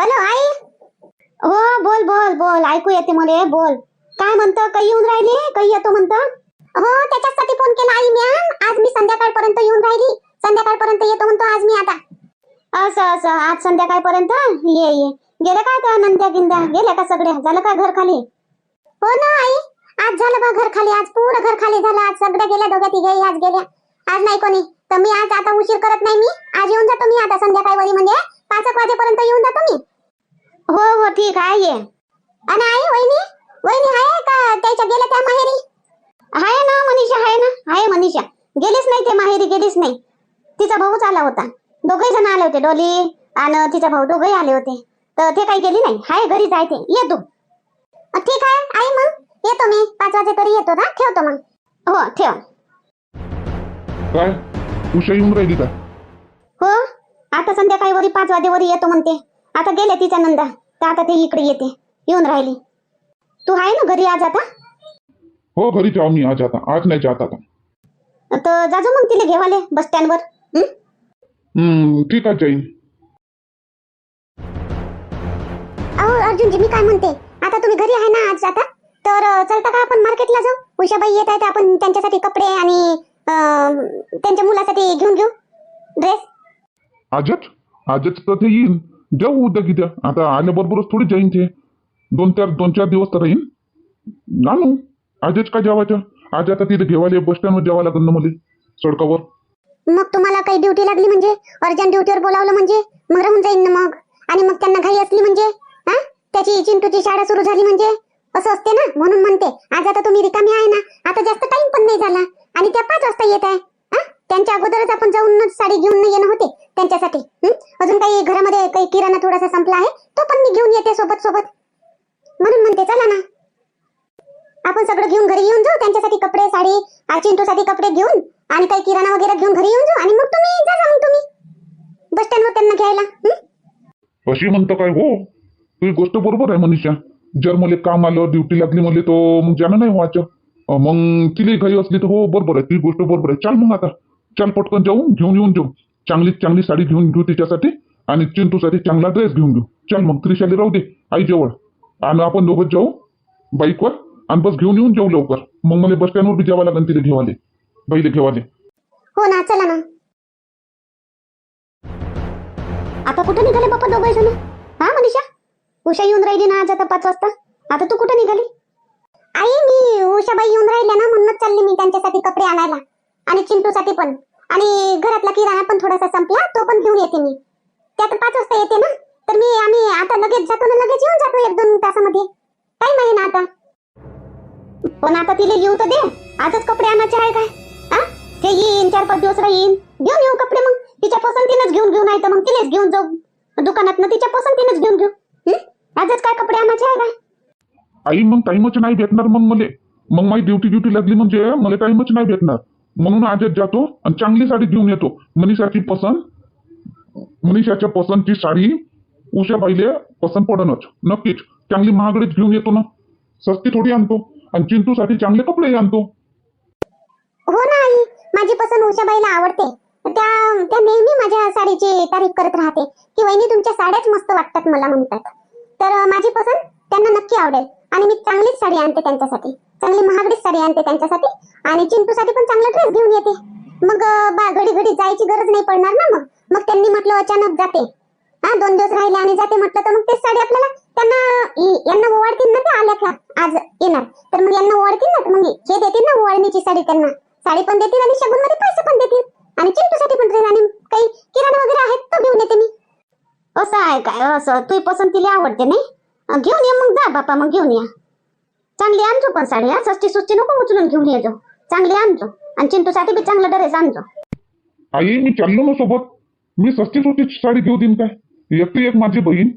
Hello आई. हो बोल बोल बोल. ऐकू येते मला बोल. काय म्हणतं? काही येऊन राहिली? काही येतो म्हणतं? हो त्याच्यासाठी फोन केला आई मी आज मी संध्याकाळपर्यंत येऊन राहिली. संध्याकाळपर्यंत येतो म्हणतो आज मी आता. असं असं. आज संध्याकाळपर्यंत? ये ये. गेले काय त्या नंद्या गिंद्या? गेल्या का सगळ्या? झालं का घर खाली? हो ना आई. आज झालं बा घर खाली. आज पूर्ण घर खाली झालं. आज सगळ्या गेल्या दोघ्या तिघे आज गेल्या. आज नाही कोणी. तर मी आज आता उशीर करत नाही मी. आज येऊन जातो मी आता संध्याकाळवरी म्हणजे. पाच एक वाजेपर्यंत येऊन जातो मी हो हो ठीक आहे. ये आणि आई वहिनी? वहिनी आहे का त्याच्या गेल्या त्या माहेरी? आहे ना मनीषा आहे ना? आहे मनीषा. गेलीच नाही ते माहेरी गेलीच नाही. तिचा भाऊच आला होता. दोघही जण आले होते डोली आणि तिचा भाऊ दोघही आले होते. तर ते काही गेली नाही. हाय घरी जायते ये तू. ठीक आहे आई मग. येतो मी. पाच वाजे तरी येतो ना ठेवतो मग. हो ठेव. काय? उषा येऊन राहिली का? आता संध्याकाळी वरी पाच वाजेवरी येतो म्हणते. आता गेले तिच्या नंदा. तर आता ते इकडे येते. येऊन राहिली. तू आहे ना घरी आज आता? हो घरी जाऊ मी आज आता. आज नाही जात आता. तर जाजो मग तिला घेवाले बस स्टँडवर? हम्म ठीक आहे जाईन. अहो अर्जुनजी मी काय म्हणते? आता तुम्ही घरी आहे ना आज आता? तर अं, चलता का आपण मार्केटला जाऊ? उषाबाई येत आहेत आपण त्यांच्यासाठी कपडे आणि अं, त्यांच्या मुलासाठी घेऊन घेऊ? ड्रेस? आजच आजच तर ते येईल. जाऊ उद्या किद्या आता आल्याबरोबरच थोडी जाईन ते. दोन चार दोन चार दिवस तर राहीन. आणू आजच का जेवायच्या? आज आता तिथे घेवाले बस स्टँडवर जेवा लागेल ना मला. सडकावर. मग तुम्हाला काही ड्युटी लागली म्हणजे? अर्जंट ड्युटीवर बोलावलं म्हणजे? मग राहून जाईन ना मग. आणि मग त्यांना घाई असली म्हणजे? हा? त्याची चिंटूची शाळा सुरू झाली म्हणजे? असं असते ना म्हणून म्हणते. आज आता तुम्ही रिकामी आहे ना आता जास्त टाइम पण नाही झाला. आणि त्या पाच वाजता येत आहे. हा? त्यांच्या अगोदरच आपण जाऊन साडी घेऊन येणं होते. त्यांच्यासाठी. अजून काही घरामध्ये काही किराणा थोडासा संपला आहे तो पण मी घेऊन येते सोबत सोबत. म्हणून म्हणते चला ना. आपण सगळं घेऊन घरी येऊन जाऊ त्यांच्यासाठी कपडे साडी आ, चिंटूसाठी कपडे घेऊन आणि काही किराणा वगैरे घेऊन घरी येऊन जाऊ आणि मग तुम्ही जा मग तुम्ही. बस स्टँडवर त्यांना घ्यायला. अशी म्हणतो काय हो ही गोष्ट बरोबर आहे मनीषा. जर मला काम आलं ड्युटी लागली मला तो मग जाणं नाही व्हायचं. मग तिला घाई असली तर हो बरोबर आहे. ती गोष्ट बरोबर आहे. चाल मग आता. चाल पटकन जाऊ घेऊन येऊन जाऊ. चांगली चांगली साडी घेऊन घेऊ तिच्यासाठी आणि चिंटूसाठी चांगला ड्रेस घेऊन घेऊ चल मग त्रिशाली राहू दे आई जवळ. आणि आपण दोघं जाऊ बाईकवर आणि बस घेऊन येऊन जाऊ लवकर. मग मला बस स्टँडवर बी जावं लागेल तिथे घेवाले. बाईला घेवाले. हो ना चला ना. आता कुठे निघाले बाप्पा दोघे जण? हा मनीषा? उषा येऊन राहिली ना आज आता पाच वाजता. आता तू कुठे निघाली? आई मी उषाबाई येऊन राहिल्या ना म्हणूनच चालली मी त्यांच्यासाठी कपडे आणायला. आणि चिंटूसाठी पण. आणि घरातला किराणा पण थोडासा संपला तो पण घेऊन येते मी. त्यात पाच वाजता येते ना? तर मी आम्ही आता लगेच जातो ना लगेच येऊन जातो एक दोन तासामध्ये. काही नाही ना आता. पण आता तिला येऊ तर दे आजच कपडे आणायचे आहे काय? हा ते येईन चार पाच दिवस राहीन. घेऊन येऊ कपडे मग. तिच्या पसंतीनच घेऊन घेऊन आहे तर मग तिलाच घेऊन जाऊ. दुकानात तिच्या पसंतीनच घेऊन घेऊ. आजच काय कपडे आणायचे आहे काय? आई मग टाइमच नाही भेटणार मग मला. मग माझी ड्युटी ड्युटी लागली म्हणजे मला टाइमच नाही भेटणार. म्हणून आजच जातो आणि चांगली साडी घेऊन येतो. मनीषाची पसंत मनीषाच्या पसंतची साडी उषाबाईले पसंत पडणच नक्कीच चांगली महागडीच घेऊन येतो ना. सस्ती थोडी आणतो आणि चिंटूसाठी चांगले कपडे आणतो. हो ना आई माझी पसंत उषाबाईला आवडते. त्या त्या नेहमी माझ्या साडीची तारीफ करत राहते की वहिनी तुमच्या साड्याच मस्त वाटतात मला म्हणतात. तर माझी पसंत त्यांना नक्की आवडेल आणि मी चांगलीच साडी आणते त्यांच्यासाठी. चांगली महागडीच साडी आणते त्यांच्यासाठी. आणि चिंटूसाठी पण चांगला ड्रेस घेऊन येते. मग बा घडी घडी जायची गरज नाही पडणार ना मग. मग त्यांनी म्हटलं अचानक जाते. हा दोन दिवस राहिले आणि जाते म्हटलं तर मग तेच साडी आपल्याला त्यांना यांना ओवाळतील ना ते आल्या का? आज येणार. तर मग यांना ओवाळतील ना? मग हे देतील ना ओवाळणीची साडी त्यांना. साडी पण देतील आणि शगुनमध्ये पैसे पण देतील. आणि चिंटूसाठी पण ड्रेस आणि काही किराणा वगैरे आहेत तो घेऊन येते मी. असं आहे काय? असं तुझी पसंतीला आवडते नाही? घेऊन ये मग जा बापा मग घेऊन या. चांगली आणजो पण साडी हा? सस्ती सुस्ती नको उचलून घेऊन ये जो. चांगली आणजो आणि चिंटूसाठी बी चांगला ड्रेस आणजो. आई मी चाललो ना सोबत? मी सस्ती सुस्ती साडी घेऊ देईन काय? एकटी एक माझी बहीण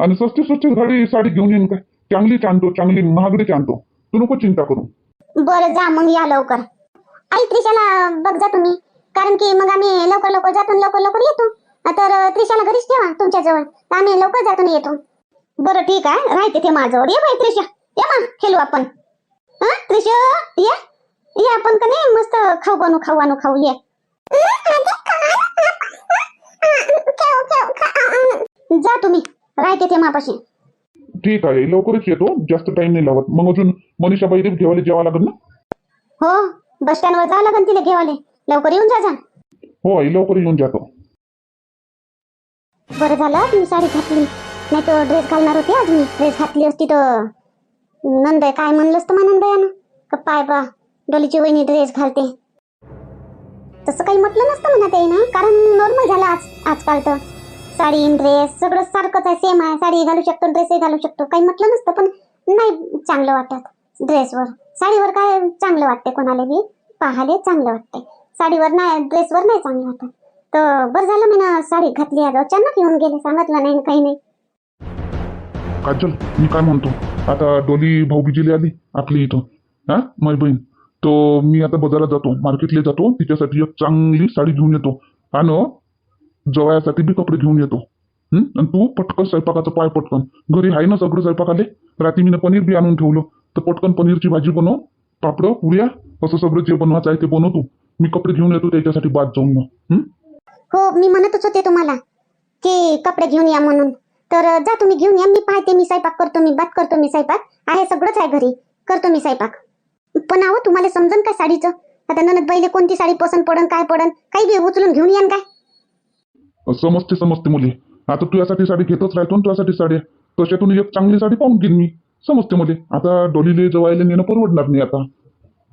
आणि सस्ती सुस्ती गाडी साडी घेऊन येईन काय? चांगलीच आणतो चांगली महागडीच आणतो तू नको चिंता करू. बरं जा मग या लवकर. आई त्रिशाला बघ जा तुम्ही. कारण की मग आम्ही लवकर लवकर जातो लवकर लवकर येतो. तर त्रिशाला घरीच ठेवा तुमच्या जवळ. तर आम्ही लवकर जातो येतो. बरं ठीक आहे. राहते ते माझ्याजवळ. ये बाई त्रिशा. ये मा खेळू आपण. हा त्रिशा ये. ये आपण का नाही मस्त खाऊ बनू खाऊ आणू खाऊ ये. जा तुम्ही राहते ते मापाशी. ठीक आहे लवकरच येतो. जास्त टाइम नाही लावत. मग अजून मनीषा बाई ठेवायला जेवा लागेल ना? हो बस स्टँडवर जावं लागेल तिला घेवाले लवकर येऊन जा जा. हो आई लवकर येऊन जातो. बरं झालं तुम्ही साडी घातली. नाही तर ड्रेस घालणार होती आज मी ड्रेस घातली असती तर. नंदय काय म्हणलंस तर मग नंदयानं का पाय बा डोलीची वहिनी ड्रेस घालते. तसं काही म्हटलं नसतं म्हणा ते ना कारण नॉर्मल झालं आज आजकाल तर. साडी ड्रेस सगळं सारखंच आहे सेम आहे. साडी घालू शकतो ड्रेसही घालू शकतो. काही म्हटलं नसतं पण नाही चांगलं वाटत ड्रेसवर साडीवर काय चांगलं वाटते कोणाला बी? पाहाले चांगलं वाटते साडीवर नाही ड्रेसवर नाही चांगलं वाटत. तर बरं झालं मी ना साडी घातली आज. अचानक येऊन गेले सांगितलं नाही काही नाही. काजल मी काय म्हणतो? आता डोली भाऊबीजीला आली आपली इथं. हा? माझी बहीण. तो मी आता बाजारात जातो मार्केटला जातो तिच्यासाठी एक चांगली साडी घेऊन येतो. आणि जवयासाठी बी कपडे घेऊन येतो. आणि तू पटकन स्वयंपाकाचं पाय पटकन. घरी आहे ना सगळं स्वयंपाकाले? रात्री मी पनीर बी आणून ठेवलं. तर पटकन पनीरची भाजी बनव पापडं पुऱ्या असं सगळं जे बनवायचं आहे ते बनव तू. मी कपडे घेऊन येतो त्याच्यासाठी बाद जाऊन मग. हो मी म्हणतच होते तुम्हाला की कपडे घेऊन या म्हणून. तर जा तुम्ही घेऊन या. मी पाहते मी स्वयंपाक करतो मी बात करतो मी स्वयंपाक. आहे सगळंच आहे घरी. करतो मी स्वयंपाक. पण आहो तुम्हाला समजन काय साडीचं? आता ननद बाईले कोणती साडी पसंत पडन काय पडन? काही बी उचलून घेऊन यान काय? समजते समजते मुली. आता तू यासाठी साडी घेतच राहतो तुझ्यासाठी साडी. तशातून एक चांगली साडी पाहून घेईन मी. समजते मुली. आता डोलीले जवायला नेणं परवडणार नाही आता.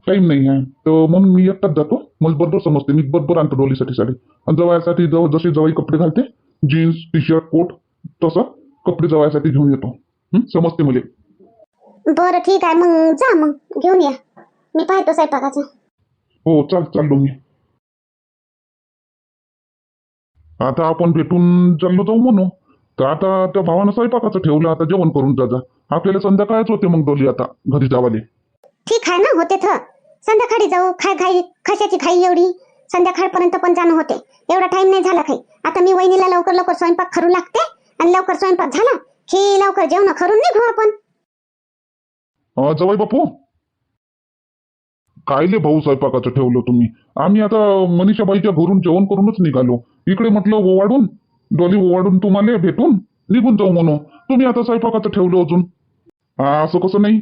टाईम नाही आहे. तर म्हणून मी एकटाच जातो. मला बरोबर समजते. मी बरोबर आणतो डोलीसाठी साडी. आणि जवायसाठी जवळ जसे जवळ कपडे घालते जीन्स टी शर्ट कोट तसं कपडे जवायसाठी घेऊन येतो. हं? समजते मुली. बरं ठीक आहे. मग जा मग. घेऊन या. मी पाहतो स्वयंपाकाचं. हो चाल चाललो मी आता आपण भेटून चाललो जाऊ म्हणू. तर आता त्या भावानं स्वयंपाकाचं ठेवलं. आता जेवण करून जा जा. आपल्याला संध्याकाळच होते मग डोली आता घरी जावाले. ठीक आहे ना होते तर. संध्याकाळी जाऊ. खाय घाई कशाची घाई एवढी. संध्याकाळपर्यंत पण जाणं होते. एवढा टाइम नाही झाला काही. आता मी वहिनीला लवकर लवकर स्वयंपाक करू लागते. आणि लवकर स्वयंपाक झाला की लवकर जेवण करून निघू आपण. जवळ जवाई बापू. कायले भाऊ स्वयंपाकाचं ठेवलं तुम्ही? आम्ही आता मनीषाबाईच्या घरून जेवण करूनच निघालो. इकडे म्हटलं ओवाडून डोली ओवाडून तुम्हाला भेटून निघून जाऊ म्हणून. तुम्ही आता स्वयंपाकाचं ठेवलं अजून? असं कसं नाही?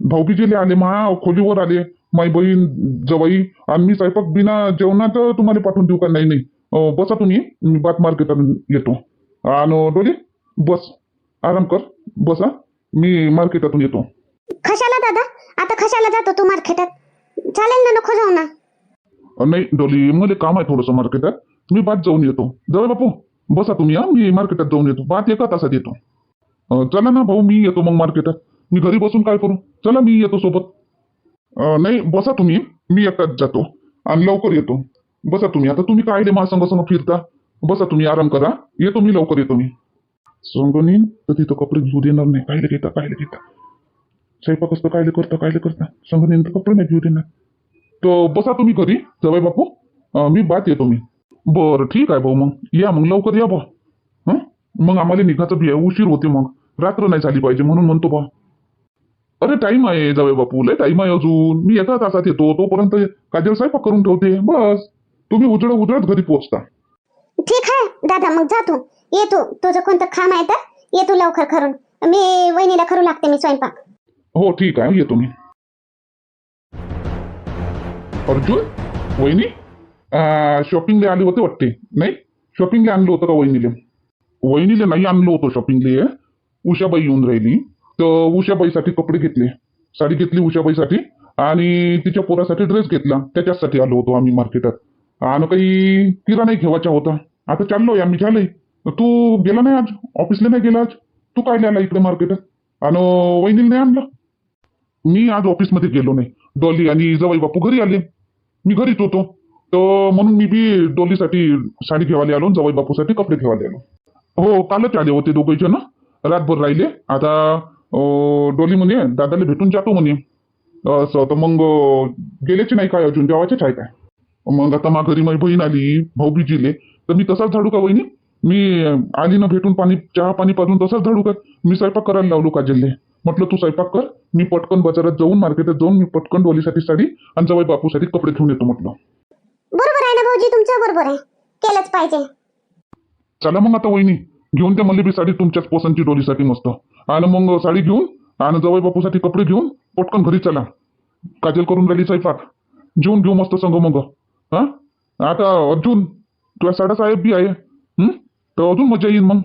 भाऊबीजेले आले महा खोलीवर आले. माई बहीण जवाई आणि मी स्वयंपाक बिना जेवणात तुम्हाला पाठवून देऊ का? नाही नाही. बसा तुम्ही मी बात मार्केटात येतो. आणि डोली बस आराम कर बसा मी मार्केटातून येतो कशाला दादा आता कशाला जातो तू मार्केटात चालेल ना नको जाऊ ना नाही डोली मला काम आहे थोडंसं मार्केटात मी बात जाऊन येतो जवळ बापू बसा तुम्ही हा मी मार्केटात जाऊन येतो बात एका तासात येतो अं, चला ना भाऊ मी येतो मग मार्केटात मी घरी बसून काय करू चला मी येतो सोबत अं, नाही बसा तुम्ही मी एकटाच जातो आणि लवकर येतो बसा तुम्ही आता तुम्ही काय मला संग संग फिरता बसा तुम्ही आराम करा. येतो मी लवकर येतो मी. संगनीन तर तिथं कपडे घेऊ देणार नाही. कायले घेता कायले घेता स्वयंपाक असतं कायले करता कायले करता. सांगून तर कपडे नाही घेऊ देणार. तर बसा तुम्ही घरी. जवळ बापू मी बात येतो मी. बरं ठीक आहे भाऊ मग. या मग लवकर या बा हं? मग आम्हाला निघाचं बी आहे. उशीर होते मग. रात्र नाही झाली पाहिजे म्हणून म्हणतो बा अरे टाईम आहे जावे बापू. लय टाईम आहे अजून. मी एका तासात येतो. तोपर्यंत काजल स्वयंपाक करून ठेवते. बस. तुम्ही उजळ उजळत घरी पोहोचता. ठीक आहे दादा मग जातो. येतो. तुझं कोणतं काम आहे तर येतो लवकर करून मी वहिनीला करू लागते मी स्वयंपाक. हो ठीक आहे. येतो मी. अर्जुन वहिनी? शॉपिंगला आले होते वाटते नाही? शॉपिंगला आणलं होतं का वहिनीले? वहिनीले नाही आणलं होतं शॉपिंगले उषाबाई येऊन राहिली. तर उषाबाईसाठी कपडे घेतले. साडी घेतली उषाबाईसाठी. आणि तिच्या पोरासाठी ड्रेस घेतला. त्याच्यासाठी आलो होतो आम्ही मार्केटात आणि काही किराणा घेवायचा होता. आता चाललोय आम्ही झालंय. तू गेला नाही आज? ऑफिसला नाही गेला आज? तू काय आला इकडे मार्केटात आणि वहिनीला नाही आणलं? मी आज ऑफिसमध्ये गेलो नाही. डॉली आणि जवाई बापू घरी आले. मी घरीच होतो. तर म्हणून मी बी डॉलीसाठी साडी घेवायला आलो जवाई बापूसाठी कपडे घेवायला आलो. हो कालच आले होते दोघे जण. रातभर राहिले. आता डोली म्हणे दादाला भेटून जातो म्हणे. असं तर मग गेल्याचे नाही काय अजून? जेवायचेच आहे काय? मग आता मा घरी माझी बहीण आली भाऊ बिजीले तर मी तसाच झाडू का वहिनी? मी आली ना भेटून पाणी चहा पाणी पाजून तसाच झाडू का? मी स्वयंपाक करायला लावलो काजलले म्हटलं तू स्वयंपाक कर. मी पटकन बाजारात जाऊन मार्केटात जाऊन मी पटकन डोलीसाठी साडी आणि जवाई बापूसाठी कपडे घेऊन येतो म्हटलं. बरोबर आहे ना भाऊजी तुमचं बरोबर आहे. केलंच पाहिजे. चला मग आता वहिनी घेऊन द्या मला बी साडी तुमच्याच पसंतची डोलीसाठी मस्त. आणि मग साडी घेऊन आणि जवळ बापूसाठी कपडे घेऊन पटकन घरी चला. काजल करून राहिली स्वयंपाक. जेवून घेऊ मस्त संग मग हा? आता अर्जुन तुझ्या साडा साहेब बी आहे. हं? तर अजून मजा येईल मग.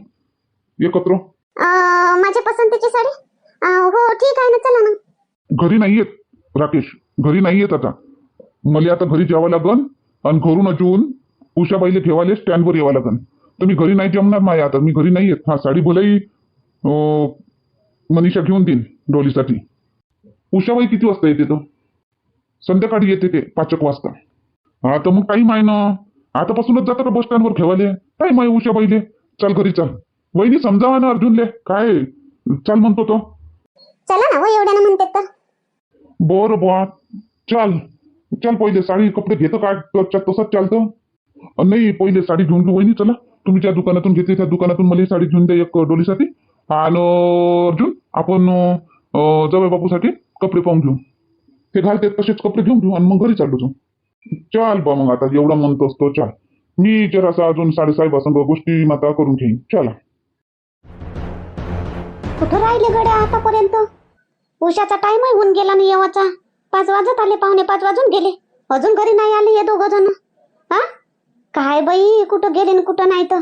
एकत्र अं, माझ्या पसंतीची साडी? अं, हो ठीक आहे ना चला ना घरी नाही येत राकेश. घरी नाही येत आता. मला आता घरी जावं लागन आणि घरून अजून उषाबाईला ठेवायला स्टँडवर यावं लागन. तर मी घरी नाही जमणार माया आता. मी घरी नाही येत. हा साडी भलेही अं, मनीषा घेऊन देईन डोलीसाठी. उषाबाई किती वाजता येते तर संध्याकाळी येते ते पाचक वाजता. हा तर मग टाईम आहे ना. आतापासूनच जातं का बस स्टँडवर ठेवायला टाईम आहे उषाबाईले चल घरी चल. वहिनी समजावा ना अर्जुनले. काय? चाल म्हणतो तो. चला ना एवढ्यानं म्हणते तर. बरं बुवा. चाल. चल पहिले साडी कपडे घेतो काय? तसंच तसंच चालतं. अं, नाही पहिले साडी घेऊन घेऊ. वहिनी चला. तुम्ही ज्या दुकानातून घेतली त्या दुकानातून मला ही साडी घेऊन द्या एक डोलीसाठी. आणि अर्जुन आपण अं, जावई बापूसाठी कपडे पाहून घेऊ. ते घालते तसेच कपडे घेऊन घेऊ आणि मग घरी चाललो जाऊ. चाल बा मग आता एवढं म्हणतोस तो चाल. मी जरासा अजून साडेसाहेबासंग गोष्टी माता करून घेईन चला. कुठं राहिले गड्या आतापर्यंत? उशाचा टाइम होऊन गेला मी येवाचा. पाच वाजत आले पाहुणे पाच वाजून गेले. अजून घरी नाही आले हे दोघ जण. हा? काय बाई कुठं गेले न कुठं नाही तर?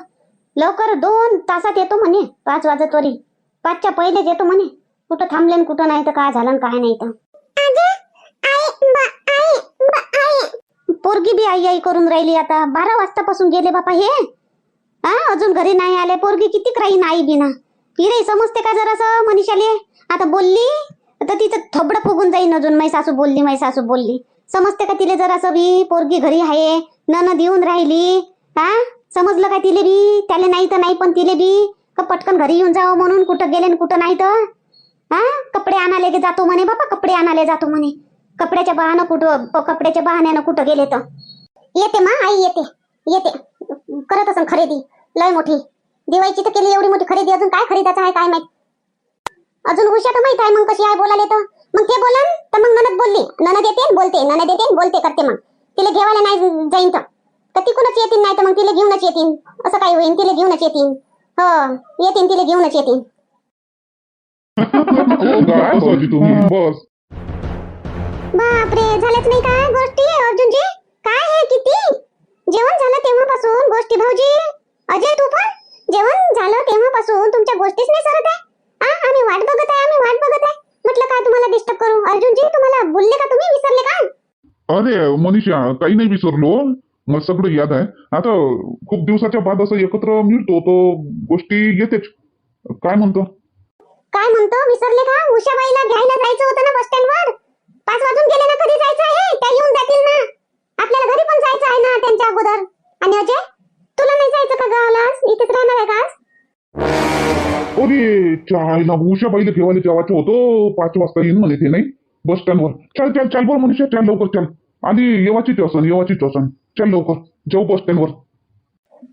लवकर दोन तासात येतो म्हणे पाच वाजत वरी. पाचच्या पहिलेच येतो म्हणे. कुठं थांबले न कुठं नाही तर काय झालं न काय नाही तर? पोरगी बी आई आई करून राहिली आता. बारा वाजतापासून गेले बापा हे. हा अजून घरी नाही आले. पोरगी किती राहीन आई बिना? हिरे समजते का जरासं मनीषाले? आता बोलली तर तिचं थोबडं फुगून जाईन अजून. माई सासू बोलली माई सासू बोलली. समजते का तिले जरासं बी? पोरगी घरी आहे. ननद येऊन राहिली. हा समजलं का तिले बी? त्याले नाही तर नाही पण तिले बी? का पटकन घरी येऊन जावं म्हणून? कुठं गेले कुठं नाही तर? हा कपडे आणाले गे जातो म्हणे बाबा कपडे आणाले जातो म्हणे. कपड्याच्या बहानं कुठं प- कपड्याच्या बहाण्यानं कुठं गेले तर? येते मा आई येते. येते. करत असं खरेदी. लय मोठी. दिवाळीची तर केली एवढी मोठी खरेदी. अजून काय खरेदाचं आहे काय माहीत? अजून उषा तर माहीत आहे मग कशी आहे बोलाले तर. मग ते बोला तर मग ननद बोलली. ननद येते न बोलते. ननद येते न बोलते करते मग. तिला घेवायला नाही जाईन तर. तर तिकूनच येतील नाही तर मग तिला घेऊनच येतील असं काय होईन तिला घेऊनच येतील हो येतील तिला घेऊनच येतील तुम्ही बस. बापरे झालंच नाही काय गोष्टी अर्जुनजी? काय हे किती? जेवण झालं तेव्हापासून गोष्टी भाऊजी. अजय तू पण? जेवण झालं तेव्हापासून तुमच्या गोष्टीच नाही सरत आहे? हा आम्ही वाट बघत आहे आम्ही वाट बघत आहे. म्हटलं काय तुम्हाला डिस्टर्ब करू? अर्जुनजी तुम्हाला बोलले का तुम्ही? विसरले का? अरे मनीषा काही नाही विसरलो. मला सगळं याद आहे. आता खूप दिवसाच्या बाद असं एकत्र मिळतो तो गोष्टी येतेच. काय म्हणतो? काय म्हणतो? विसरले का? उषाबाईला घ्यायला जायचं होतं ना बस स्टँडवर? पाच वाजून गेले ना कधी जायचं आहे? त्या येऊन जातील ना. आपल्याला घरी पण जायचं आहे ना त्यांच्या अगोदर. आणि अजय तुला नाही जायचं का गावाला? इथेच राहणार आहे का? अरे चायला उषाबाईला घेवायला जेवायचं होतं? पाच वाजता येईन म्हणे ते नाही? बस स्टँडवर. चल चल चल बरं मनीषा चल लवकर चल. आली येवाची टोसन येवाची टोसन चल लवकर. जाऊ बस स्टँडवर.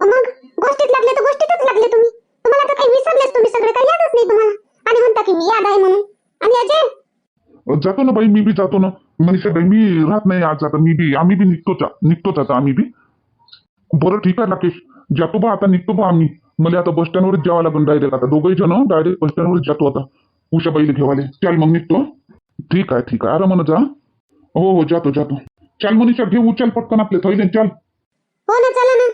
मग गोष्टीत लागले तर गोष्टीतच लागले तुम्ही. तुम्हाला तर काही विसरलेच तुम्ही सगळे काही यादच नाही तुम्हाला. आणि म्हणता की मी याद आहे म्हणून. आणि अजय जातो ना बाई मी बी जातो ना. मनीषा बाई मी राहत नाही आज आता मी बी आम्ही बी निघतोच आ- निघतोच आता आम्ही बी. बरं ठीक आहे राकेश. जातो बा आता निघतो बा आम्ही. मला आता बस स्टँडवरच जावं लागेल डायरेक्ट आता. दोघंही जण डायरेक्ट बस स्टँडवरच जातो आता. उषाबाईला घेवाले. चल मग निघतो. ठीक आहे ठीक आहे. आरामानं जा. हो हो जातो जातो. चल मनीषा घेऊ चल पटकन आपले थैले चल. हो ना चला ना.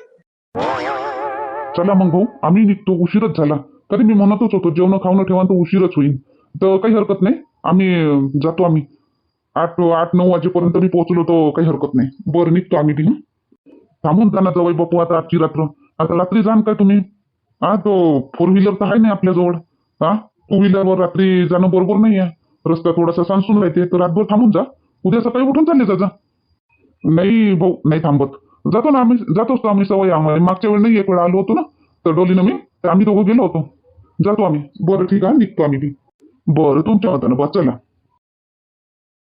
चला मग भाऊ आम्ही निघतो. उशीरच झाला. तरी मी म्हणतच होतो जेवण खावणं ठेवा तर उशीरच होईल तर काही हरकत नाही. आम्ही जातो आम्ही. आठ आठ नऊ वाजेपर्यंत मी पोहोचलो तर काही हरकत नाही. बरं निघतो आम्ही बी थांबून जाणार जवळ बापू आता आजची रात्र. आता रात्री जाण काय तुम्ही? हा तो फोर व्हीलर तर आहे नाही आपल्याजवळ. हा टू व्हीलरवर रात्री जाणं बरोबर नाही आहे. रस्ता थोडासा सांसून राहते तर रातभर थांबून जा. उद्या सकाळी उठून चालले जा जा. नाही भाऊ नाही थांबत. जातो ना आम्ही जात असतो आम्ही सवय आम्हाला. मागच्या वेळी नाही एक वेळा आलो होतो ना तर डोलीनं मी आम्ही दोघं गेलो होतो. जातो आम्ही. बरं ठीक आहे निघतो आम्ही. बरं तुमच्या हातानं बस चला.